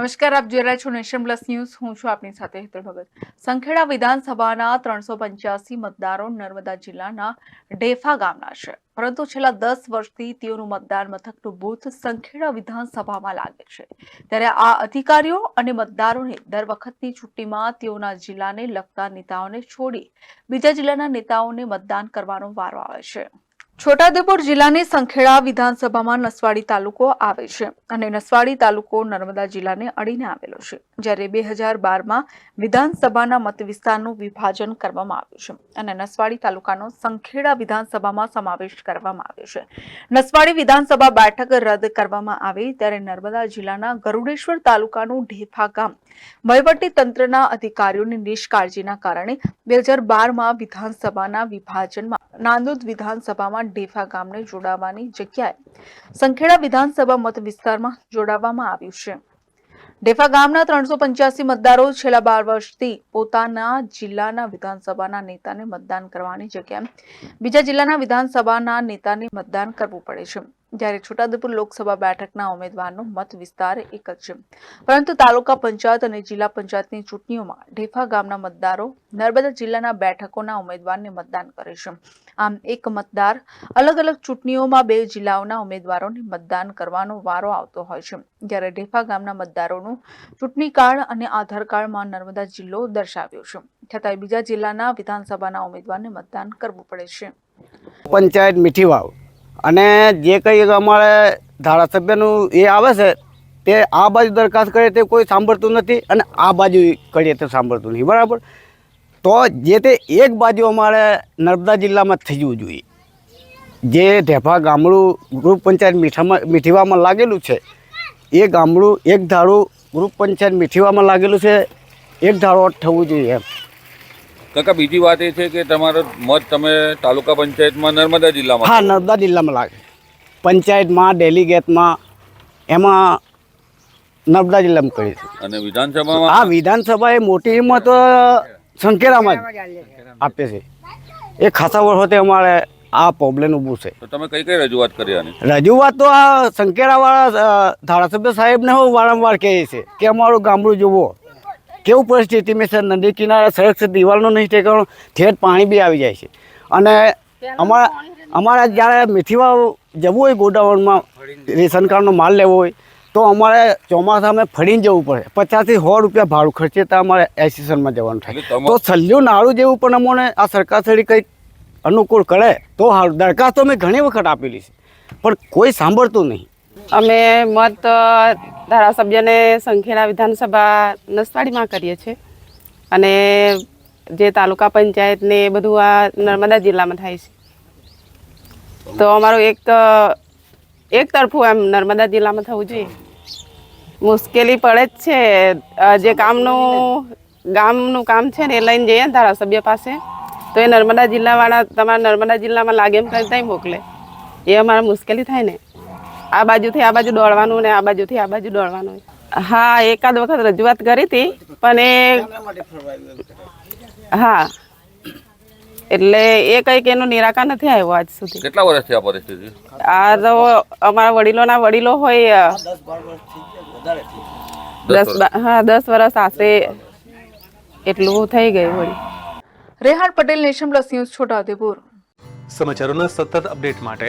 નમસ્કાર, આપ જોઈ રહ્યા છો નેશન પ્લસ ન્યૂઝ. હું છું આપની સાથે હેતલ ભગત. સંખેડા વિધાનસભાના ત્રણસો પંચ્યાસી મતદારો નર્મદા જિલ્લાના ઢેફા ગામના છે. પરંતુ છેલ્લા દસ વર્ષથી તેઓનું મતદાન મથકનું બૂથ સંખેડા વિધાનસભામાં લાગે છે. ત્યારે આ અધિકારીઓ અને મતદારોને દર વખતની ચૂંટણીમાં તેઓના જિલ્લાને લગતા નેતાઓને છોડી બીજા જિલ્લાના નેતાઓને મતદાન કરવાનો વારો આવે છે. છોટાઉદેપુર જિલ્લાની સંખેડા વિધાનસભામાં નસવાડી તાલુકો આવે છે અને નસવાડી તાલુકો નર્મદા જિલ્લાને અડીને આવેલો છે. જ્યારે બે હજાર બારમાં વિધાનસભાના મત વિસ્તારનું વિભાજન કરવામાં આવ્યું છે અને નસવાડી તાલુકાનો સંખેડા વિધાનસભામાં સમાવેશ કરવામાં આવ્યો છે. નસવાડી વિધાનસભા બેઠક રદ કરવામાં આવી ત્યારે નર્મદા જિલ્લાના ગરુડેશ્વર તાલુકાનું ઢેફા ગામ વહીવટી તંત્રના અધિકારીઓની નિષ્કાળજીના કારણે બે હજાર બારમાં વિધાનસભાના વિભાજનમાં નાંદોદ વિધાનસભામાં ઢેફા ગામને જોડાવાની જગ્યાએ સંખેડા વિધાનસભા મત વિસ્તારમાં જોડાવવામાં આવ્યું છે. ઢેફા ગામના ત્રણસો પંચ્યાસી મતદારો છેલ્લા બાર વર્ષથી પોતાના જિલ્લાના વિધાનસભાના નેતાને મતદાન કરવાની જગ્યાએ બીજા જિલ્લાના વિધાનસભાના નેતાને મતદાન કરવું પડે છે. જ્યારે છોટાઉદેપુર લોકસભા બેઠકના ઉમેદવારનો મત વિસ્તાર એક જ છે. પરંતુ તાલુકા પંચાયત અને જિલ્લા પંચાયતની ચૂંટણીઓમાં ઢેફા ગામના મતદારો નર્મદા જિલ્લાના બેઠકોના ઉમેદવારને મતદાન કરે છે. આમ એક મતદાર અલગ અલગ ચૂંટણીઓમાં બે જિલ્લાઓના ઉમેદવારોને મતદાન કરવાનો વારો આવતો હોય છે. જ્યારે ઢેફા ગામના મતદારોનું ચૂંટણી કાર્ડ અને આધાર કાર્ડમાં નર્મદા જિલ્લો દર્શાવ્યો છે. છતાંય બીજા જિલ્લાના વિધાનસભાના ઉમેદવારને મતદાન કરવું પડે છે. પંચાયત મીઠી વાવ. અને જે કંઈ અમારે ધારાસભ્યનું એ આવે છે, તે આ બાજુ દરખાસ્ત કરે તે કોઈ સાંભળતું નથી અને આ બાજુ કરીએ તો સાંભળતું નથી, બરાબર? તો જે તે એક બાજુ અમારે નર્મદા જિલ્લામાં થઈ જવું જોઈએ. જે ઢેફા ગામડું ગ્રુપ પંચાયત મીઠામાં મીઠીવામાં લાગેલું છે, એ ગામડું એક ધારું ગ્રુપ પંચાયત મીઠીવામાં લાગેલું છે, એક ધારો થવું જોઈએ એમ. કાકા બીજી વાત એ છે કે તમારો મત તમે તાલુકા પંચાયતમાં નર્મદા જિલ્લામાં હા નર્મદા જિલ્લામાં લાગે. પંચાયતમાં ડેલિગેટમાં એમાં નર્મદા જિલ્લામાં કરી છે અને વિધાનસભામાં? હા વિધાનસભા એ મોટી હિંમત સંકેરામાં જ આપે છે. એ ખાસા વર્ષોથી અમારે આ પ્રોબ્લેમ ઊભું છે. તો તમે કઈ કઈ રજૂઆત કરી આની? રજૂઆત તો આ સંકેરાવાળા ધારાસભ્ય સાહેબને હું વારંવાર કહે છે કે અમારું ગામડું જુઓ. કેવું પરિસ્થિતિમાં છે નદી કિનારે સરસ દિવાલનું નહીં ટેકાણું ઠેઠ પાણી બી આવી જાય છે. અને અમારા અમારા જ્યારે મીઠીવા જવું હોય ગોડાઉનમાં રેશન કાર્ડનો માલ લેવો હોય તો અમારે ચોમાસામાં ફરીને જવું પડે. પચાસથી સો રૂપિયા ભાડું ખર્ચે તો અમારે એસેશનમાં જવાનું થાય. તો સલ્યું નાળું જેવું પણ અમને આ સરકાર શ્રી કંઈક અનુકૂળ કરે તો સારું દરખાસ્ત તો અમે ઘણી વખત આપેલી છે પણ કોઈ સાંભળતું નહીં. અમે મત ધારાસભ્યને સંખેડા વિધાનસભા નસવાડીમાં કરીએ છીએ. અને જે તાલુકા પંચાયત ને એ બધું આ નર્મદા જિલ્લામાં થાય છે. તો અમારું એક એક તરફું એમ નર્મદા જિલ્લામાં થવું જોઈએ. મુશ્કેલી પડે જ છે. જે કામનું, ગામનું કામ છે ને એ લઈને જઈએ ને ધારાસભ્ય પાસે. તો એ નર્મદા જિલ્લાવાળા તમારા નર્મદા જિલ્લામાં લાગે એમ કરી ત્યાં મોકલે. એ અમારે મુશ્કેલી થાય ને. આ બાજુથી આ બાજુ દોડવાનું ને આ બાજુથી આ બાજુ દોડવાનું. હા એકાદ વખત રજૂઆત કરી હતી પણ એ હા. એટલે એ કંઈક એનું નિરાકરણ નથી આવ્યું આજ સુધી. કેટલા વર્ષથી આ પરિસ્થિતિ? આ તો અમારા વડીલોના વડીલો હોય દસ બા- હા દસ વર્ષ આશરે એટલું થઈ ગયું વળી Rehan Patel nation plus news Chhotaudepur. સમાચારોના સતત અપડેટ માટે